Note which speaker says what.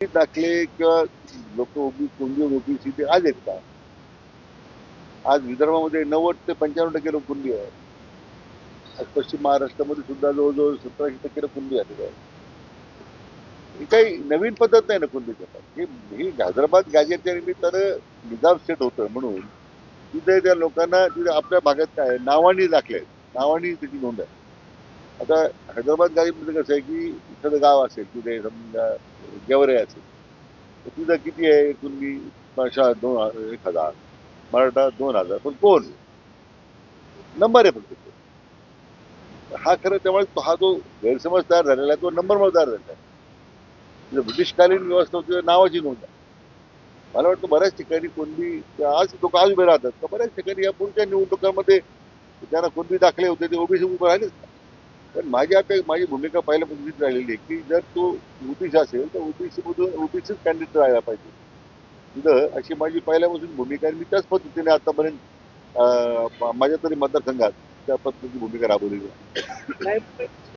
Speaker 1: दाखले किंवा लोक ओबी कुंडी ओबीसी ते आज आहेत का? आज विदर्भामध्ये नव्वद ते पंच्याण्णव टक्के लोक कुंडी आहे आज पश्चिम महाराष्ट्रामध्ये सुद्धा जवळजवळ सतराशे टक्के लोक कुंडी आलेले आहे ही काही नवीन पद्धत नाही ना कुंडी करतात. ही ही हैदराबाद गॅजेटच्या निमित्तानं निजाम सेट होतं म्हणून तिथे त्या लोकांना तिथे आपल्या भागात काय नावानी दाखले आहेत. नावानी त्याची नोंद आहे. आता हैदराबाद गाडीमध्ये कसं आहे की एखादं गाव असेल तिथे समजा गेवरे असेल. तर तिथं किती आहे तुम्ही भाषा दोन एक हजार मराठा दोन हजार पण कोण? नंबर आहे फक्त तो. हा खरं त्यामुळे हा जो गैरसमज तयार झालेला आहे तो नंबरमुळे तयार झालेला आहे. ब्रिटिशकालीन व्यवस्था होती नावाची नोंद आहे. मला वाटतं बऱ्याच ठिकाणी कोणबी आज लोक आज उभे राहतात तर बऱ्याच ठिकाणी या पुढच्या निवडणुकांमध्ये ज्यांना कोणबी दाखले होते ते ओबीसी उभे राहिलेच पण माझी आता माझी भूमिका पहिल्यापासून राहिलेली आहे की जर तो ओबीसी असेल तर ओबीसीमधून ओबीसीच कॅन्डिडेट राहायला पाहिजे. तिथं अशी माझी पहिल्यापासून भूमिका आहे. मी त्याच पद्धतीने आतापर्यंत अं, माझ्या तरी मतदारसंघात त्या पद्धतीची भूमिका राबवलेली आहे.